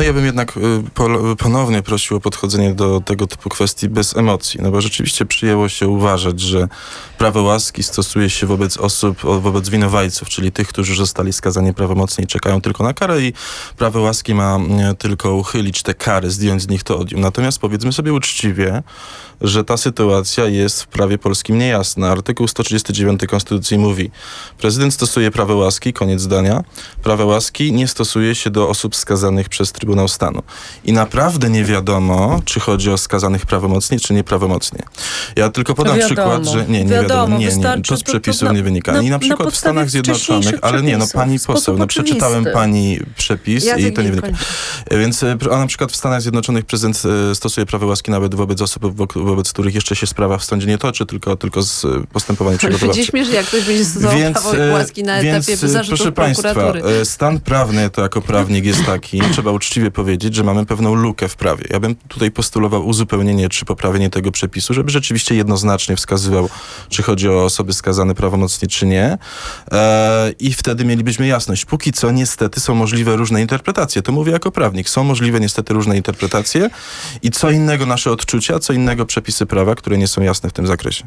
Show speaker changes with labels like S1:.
S1: No ja bym jednak y, ponownie prosił o podchodzenie do tego typu kwestii bez emocji, no bo rzeczywiście przyjęło się uważać, że prawo łaski stosuje się wobec osób, wobec winowajców, czyli tych, którzy zostali skazani prawomocnie i czekają tylko na karę i prawo łaski ma tylko uchylić te kary, zdjąć z nich to odium. Natomiast powiedzmy sobie uczciwie, że ta sytuacja jest w prawie polskim niejasna. Artykuł 139 Konstytucji mówi, prezydent stosuje prawo łaski, koniec zdania. Prawo łaski nie stosuje się do osób skazanych przez Trybunał Stanu. I naprawdę nie wiadomo, czy chodzi o skazanych prawomocnie, czy nieprawomocnie. Ja tylko podam
S2: Wiadomo.
S1: przykład, że nie, nie
S2: Wiadomo,
S1: wiadomo, nie, nie, to z
S2: to- to
S1: przepisów
S2: na-
S1: nie wynika.
S2: na-
S1: I na
S2: na
S1: przykład w
S2: podstawie
S1: Stanach Zjednoczonych, ale nie, no
S2: przepisów,
S1: pani
S2: w
S1: poseł, no przeczytałem pani przepis
S3: Jacek
S1: i to nie wynika. Więc, e, a na przykład w Stanach Zjednoczonych prezydent e, stosuje prawo łaski nawet wobec osób, wobec których jeszcze się sprawa w sądzie nie toczy, tylko, tylko z e, postępowania
S3: Będzie
S1: przygotowawczego.
S3: śmiesznie, jak ktoś będzie stosował prawo
S1: e,
S3: łaski na
S1: więc,
S3: etapie zarzutów
S1: proszę państwa, stan prawny to jako prawnik jest taki, trzeba uczciwie powiedzieć, że mamy pewną lukę w prawie. Ja bym tutaj postulował uzupełnienie czy poprawienie tego przepisu, żeby rzeczywiście jednoznacznie wskazywał, czy chodzi o osoby skazane prawomocnie, czy nie. E, I wtedy mielibyśmy jasność. Póki co niestety są możliwe różne interpretacje. To mówię jako prawnik. Są możliwe niestety różne interpretacje i co innego nasze odczucia, co innego przepisy prawa, które nie są jasne w tym zakresie.